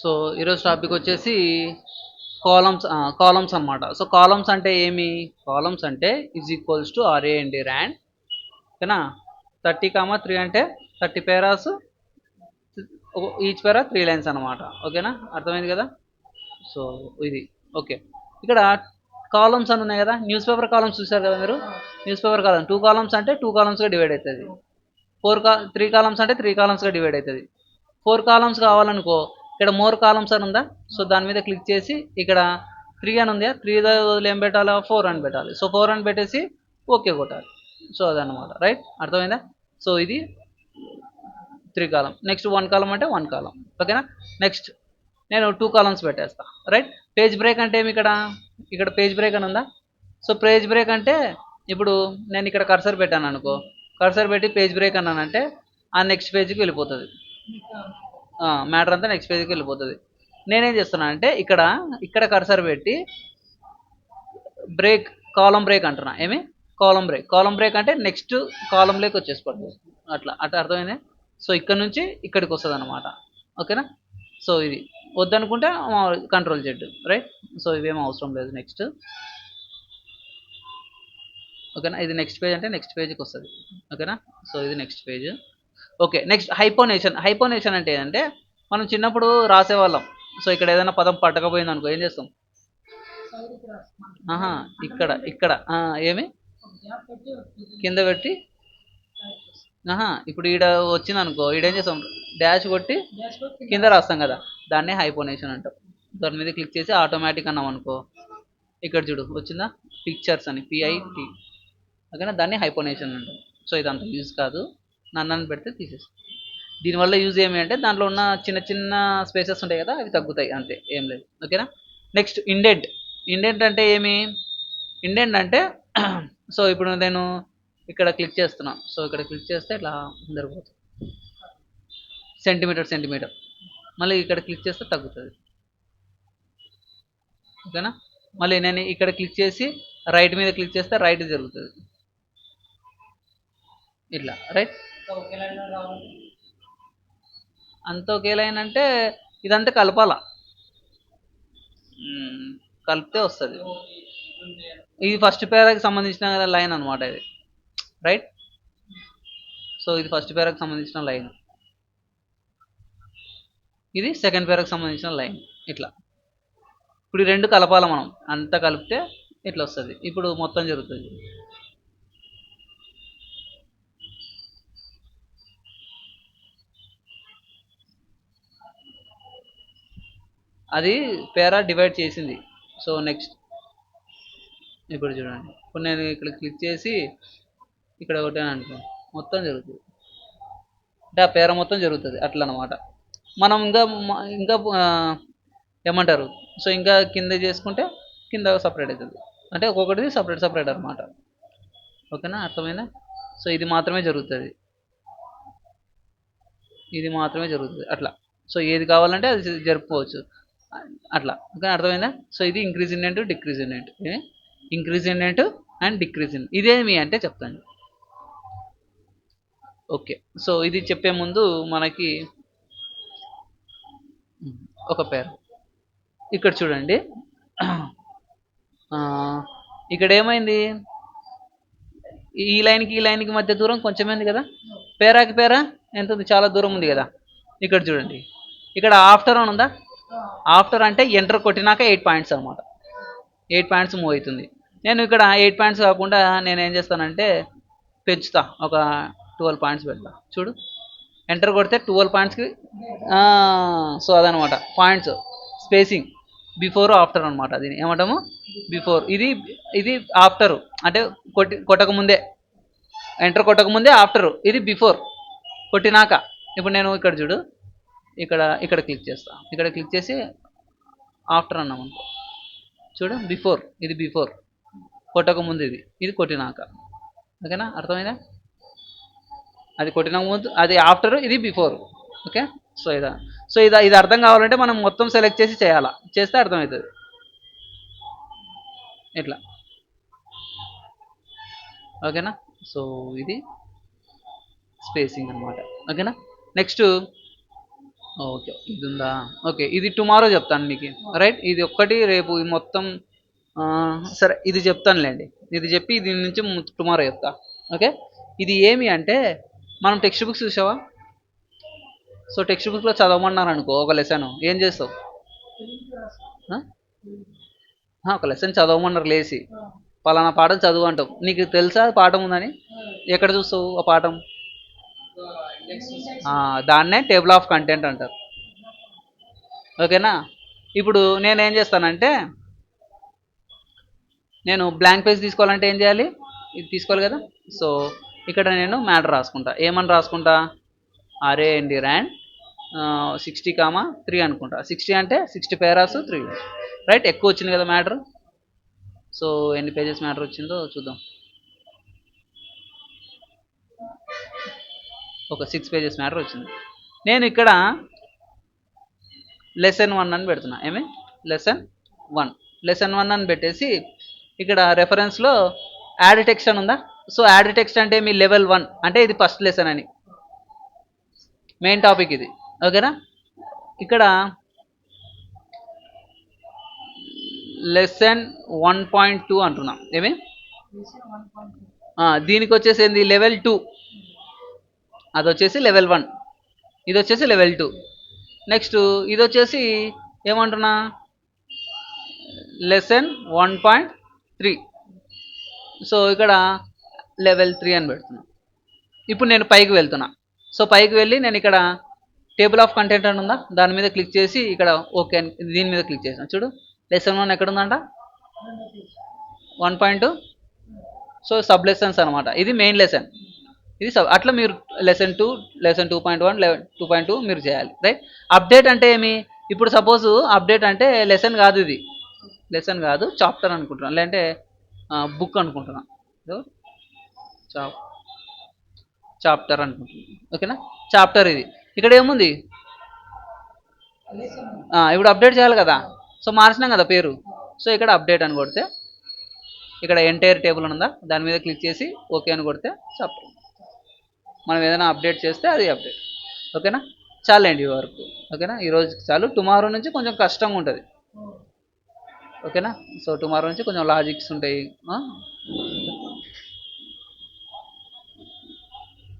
So ఈరోజు topic వచ్చేసి columns columns అనమాట సో కాలమ్స్ అంటే ఏమి? కాలమ్స్ అంటే ఈజ్ ఈక్వల్స్ టు ఆర్ఏ అండి ర్యాండ్ ఓకేనా? థర్టీ కామా త్రీ అంటే thirty paras each para three lines అనమాట ఓకేనా? అర్థమైంది కదా? సో ఇది. ఓకే. ఇక్కడ కాలమ్స్ అని ఉన్నాయి కదా? న్యూస్ పేపర్ కాలమ్స్ చూసారు కదా మీరు? News paper column two columns అంటే టూ కాలమ్స్గా డివైడ్ అవుతుంది. ఫోర్ కా త్రీ కాలమ్స్ అంటే త్రీ కాలమ్స్గా డివైడ్ అవుతుంది. ఫోర్ కాలమ్స్ కావాలనుకో ఇక్కడ మోర్ కాలమ్స్ అని ఉందా? సో దాని మీద క్లిక్ చేసి ఇక్కడ త్రీ అని ఉందా? త్రీ వదిలి ఏం పెట్టాలి? ఫోర్ అని పెట్టాలి. సో ఫోర్ అని పెట్టేసి ఓకే కొట్టాలి. సో అదనమాట రైట్? అర్థమైందా? సో ఇది three column next one column అంటే వన్ కాలం ఓకేనా? నెక్స్ట్ నేను టూ కాలమ్స్ పెట్టేస్తా. రైట్? పేజ్ బ్రేక్ అంటే ఏమి ఇక్కడ? ఇక్కడ పేజ్ బ్రేక్ అని ఉందా? సో పేజ్ బ్రేక్ అంటే ఇప్పుడు నేను ఇక్కడ కర్సర్ పెట్టాను అనుకో. కర్సర్ పెట్టి పేజ్ బ్రేక్ అన్నానంటే ఆ నెక్స్ట్ పేజ్కి వెళ్ళిపోతుంది. మ్యాటర్ అంతా నెక్స్ట్ పేజ్కి వెళ్ళిపోతుంది. నేనేం చేస్తున్నానంటే ఇక్కడ ఇక్కడ కర్సర్ పెట్టి బ్రేక్ కాలం బ్రేక్ అంటున్నా. ఏమి? కాలం బ్రేక్ కాలం బ్రేక్ అంటే నెక్స్ట్ కాలంలోకి వచ్చేసి పడుతుంది. అట్లా. అట్లా అర్థమైంది? సో ఇక్కడ నుంచి ఇక్కడికి వస్తుంది అనమాట ఓకేనా సో ఇది. వద్దనుకుంటే కంట్రోల్ జెడ్ రైట్ సో ఇవేం అవసరం లేదు నెక్స్ట్ ఓకేనా ఇది నెక్స్ట్ పేజ్ అంటే నెక్స్ట్ పేజ్కి వస్తుంది. ఓకేనా సో ఇది next page okay next hyphenation hyphenation అంటే ఏంటంటే మనం చిన్నప్పుడు రాసేవాళ్ళం. సో ఇక్కడ ఏదైనా పదం పట్టకపోయింది అనుకో ఏం చేస్తాం? ఆహా ఇక్కడ ఇక్కడ. ఏమి? కింద పెట్టి. ఆహా ఇప్పుడు ఈడ వచ్చింది అనుకో ఈడేం చేస్తాం? డాష్ కొట్టి కింద రాస్తాం కదా. దాన్నే హైపోనేషన్ అంటాం. దాని మీద క్లిక్ చేసి ఆటోమేటిక్ అన్నాం అనుకో. ఇక్కడ చూడు వచ్చిందా? పిక్చర్స్ అని పిఐటి ఓకేనా? దాన్ని హైపోనేషన్ అంటాం. సో ఇది అంత యూజ్ కాదు. నన్ను పెడితే తీసేస్తుంది దీనివల్ల యూజ్ ఏమి అంటే దాంట్లో ఉన్న చిన్న చిన్న స్పేసెస్ ఉంటాయి కదా అవి తగ్గుతాయి అంతే ఏం లేదు. ఓకేనా? Next indent. ఇండెంట్ అంటే ఏమి? ఇండెంట్ అంటే సో ఇప్పుడు నేను ఇక్కడ క్లిక్ చేస్తున్నా. సో ఇక్కడ క్లిక్ చేస్తే ఇట్లా జరిగిపోతుంది సెంటీమీటర్ సెంటీమీటర్. మళ్ళీ ఇక్కడ క్లిక్ చేస్తే తగ్గుతుంది. ఓకేనా? మళ్ళీ నేను ఇక్కడ క్లిక్ చేసి రైట్ మీద క్లిక్ చేస్తే రైట్ జరుగుతుంది. ఇట్లా రైట్? అంత ఒకే లైన్ అంటే ఇదంతా కలపాల. కలిపితే వస్తుంది. ఇది ఫస్ట్ పేరాకి సంబంధించిన లైన్ అనమాట ఇది. రైట్? సో ఇది ఫస్ట్ పేరాకి సంబంధించిన లైన్. ఇది సెకండ్ పేరాకి సంబంధించిన లైన్. ఇట్లా. ఇప్పుడు ఈ రెండు కలపాల మనం. అంతా కలిపితే ఇట్లా వస్తుంది. ఇప్పుడు మొత్తం జరుగుతుంది. అది పేరా డివైడ్ చేసింది. సో నెక్స్ట్ ఇప్పుడు చూడండి. ఇప్పుడు నేను ఇక్కడ క్లిక్ చేసి ఇక్కడ ఒకటే అనుకో. మొత్తం జరుగుతుంది. అంటే ఆ పేర మొత్తం జరుగుతుంది. అట్లా అనమాట మనం ఇంకా ఇంకా ఏమంటారు? సో ఇంకా కింద చేసుకుంటే కింద సపరేట్ అవుతుంది అంటే ఒక్కొక్కటిది సపరేట్ సపరేట్ అనమాట ఓకేనా? అర్థమైనా సో ఇది మాత్రమే జరుగుతుంది. ఇది మాత్రమే జరుగుతుంది. అట్లా. సో ఏది కావాలంటే అది జరుపుకోవచ్చు అట్లా. ఓకే అర్థమైందా? సో ఇది increase indent decrease indent increase indent and decrease indent ఇదేమి అంటే చెప్తాను. ఓకే. సో ఇది చెప్పే ముందు మనకి ఒక పేరు. ఇక్కడ చూడండి. ఇక్కడ ఏమైంది? ఈ లైన్కి ఈ లైన్కి మధ్య దూరం కొంచెమైంది కదా? పేరాకి పేరా? ఎంత ఉంది? చాలా దూరం ఉంది కదా. ఇక్కడ చూడండి. ఇక్కడ ఆఫ్టర్ ఆన్ ఉందా? ఆఫ్టర్ అంటే ఎంటర్ కొట్టినాక ఎయిట్ పాయింట్స్ అనమాట ఎయిట్ పాయింట్స్ మూవ్ అవుతుంది. నేను ఇక్కడ ఎయిట్ పాయింట్స్ కాకుండా నేను ఏం చేస్తానంటే పెంచుతా. ఒక ట్వెల్వ్ పాయింట్స్ పెడతా. చూడు. ఎంటర్ కొడితే ట్వెల్వ్ పాయింట్స్కి సో అదనమాట పాయింట్స్. స్పేసింగ్. బిఫోర్ ఆఫ్టర్ అనమాట దీన్ని ఏమంటాము? బిఫోర్. ఇది ఇది ఆఫ్టర్. అంటే కొట్టి కొట్టక ముందే. ఎంటర్ కొట్టక ముందే ఆఫ్టర్. ఇది బిఫోర్. కొట్టినాక. ఇప్పుడు నేను ఇక్కడ చూడు. ఇక్కడ ఇక్కడ క్లిక్ చేస్తా. ఇక్కడ క్లిక్ చేసి ఆఫ్టర్ అన్నాం అనుకో. చూడు బిఫోర్ ఇది బిఫోర్ కొట్టక ముందు ఇది. ఇది కొట్టినాక. ఓకేనా? అర్థమైందా? అది కొట్టిన ముందు అది ఆఫ్టర్ ఇది బిఫోర్ ఓకే? సో ఇదా. సో ఇది ఇది అర్థం కావాలంటే మనం మొత్తం సెలెక్ట్ చేసి చేయాలా? చేస్తే అర్థమవుతుంది. ఇట్లా ఓకేనా? సో ఇది స్పేసింగ్ అన్నమాట. ఓకేనా? నెక్స్ట్ ఓకే ఇది ఉందా ఓకే ఇది టుమారో చెప్తాను మీకు. రైట్? ఇది ఒక్కటి రేపు ఈ మొత్తం సరే ఇది చెప్తానులేండి. ఇది చెప్పి దీని నుంచి టుమారో చెప్తా. ఓకే? ఇది ఏమి అంటే మనం టెక్స్ట్ బుక్స్ చూసావా? సో టెక్స్ట్ బుక్లో చదవమన్నారు అనుకో ఒక లెసన్. ఏం చేస్తావు? ఒక లెసన్ చదవమన్నారు లేచి. పలానా పాఠం చదువు అంటావు. నీకు తెలుసా? పాఠం ఉందని? ఎక్కడ చూస్తావు ఆ పాఠం? దాన్నే టేబుల్ ఆఫ్ కంటెంట్ అంటారు. ఓకేనా? ఇప్పుడు నేను ఏం చేస్తానంటే నేను బ్లాంక్ పేజ్ తీసుకోవాలంటే ఏం చేయాలి? ఇది తీసుకోవాలి కదా? సో ఇక్కడ నేను మ్యాటర్ రాసుకుంటా. ఏమని రాసుకుంటా? అరే అండి ర్యాండ్ సిక్స్టీ కామా త్రీ అనుకుంటా. సిక్స్టీ అంటే సిక్స్టీ పేరాస్ త్రీ. రైట్? ఎక్కువ వచ్చింది కదా మ్యాటర్. సో ఎన్ని పేజెస్ మ్యాటర్ వచ్చిందో చూద్దాం. ఒక సిక్స్ పేజెస్ మ్యాటర్ వచ్చింది. నేను ఇక్కడ లెసన్ వన్ అని పెడుతున్నా. ఏమి? లెసన్ వన్ లెసన్ వన్ అని పెట్టేసి ఇక్కడ రెఫరెన్స్లో యాడ్ టెక్స్ట్ అని ఉందా? సో యాడ్ టెక్స్ట్ అంటే మీ లెవెల్ వన్ అంటే ఇది ఫస్ట్ లెసన్ అని. మెయిన్ టాపిక్ ఇది. ఓకేనా ఇక్కడ లెసన్ వన్ పాయింట్ టూ అంటున్నాం. ఏమి? దీనికి వచ్చేసి ఏంది? లెవెల్ టూ అది వచ్చేసి లెవెల్ వన్ ఇది వచ్చేసి లెవెల్ టూ నెక్స్ట్ ఇది వచ్చేసి ఏమంటున్నా? Lesson one point three so ఇక్కడ లెవెల్ త్రీ అని పెడుతున్నా. ఇప్పుడు నేను పైకి వెళ్తున్నా. సో పైకి వెళ్ళి నేను ఇక్కడ టేబుల్ ఆఫ్ కంటెంట్ అని ఉందా? దాని మీద క్లిక్ చేసి ఇక్కడ ఓకే అని దీని మీద క్లిక్ చేసిన. చూడు లెసన్ వన్ ఎక్కడ ఉందంట one point so sub lessons అనమాట ఇది మెయిన్ లెసన్ ఇది సబ్ అట్లా మీరు lesson two lesson two point one level two point two మీరు చేయాలి రైట్ అప్డేట్ అంటే ఏమి? ఇప్పుడు సపోజ్ అప్డేట్ అంటే లెసన్ కాదు ఇది. లెసన్ కాదు చాప్టర్ అనుకుంటున్నాను లేదంటే బుక్ అనుకుంటున్నాను చాప్ చాప్టర్ అనుకుంటున్నాను ఓకేనా చాప్టర్ ఇది. ఇక్కడ ఏముంది? ఇప్పుడు అప్డేట్ చేయాలి కదా. సో మార్చినాం కదా పేరు. సో ఇక్కడ అప్డేట్ అని కొడితే ఇక్కడ ఎంటైర్ టేబుల్ ఉందా? దాని మీద క్లిక్ చేసి ఓకే అని కొడితే చాప్టర్ మనం ఏదైనా అప్డేట్ చేస్తే అది అప్డేట్ ఓకేనా? చాలండి ఈ వరకు. ఓకేనా? ఈ రోజుకి చాలు. టుమారో నుంచి కొంచెం కష్టంగా ఉంటుంది. ఓకేనా? సో టుమారో నుంచి కొంచెం లాజిక్స్ ఉంటాయి.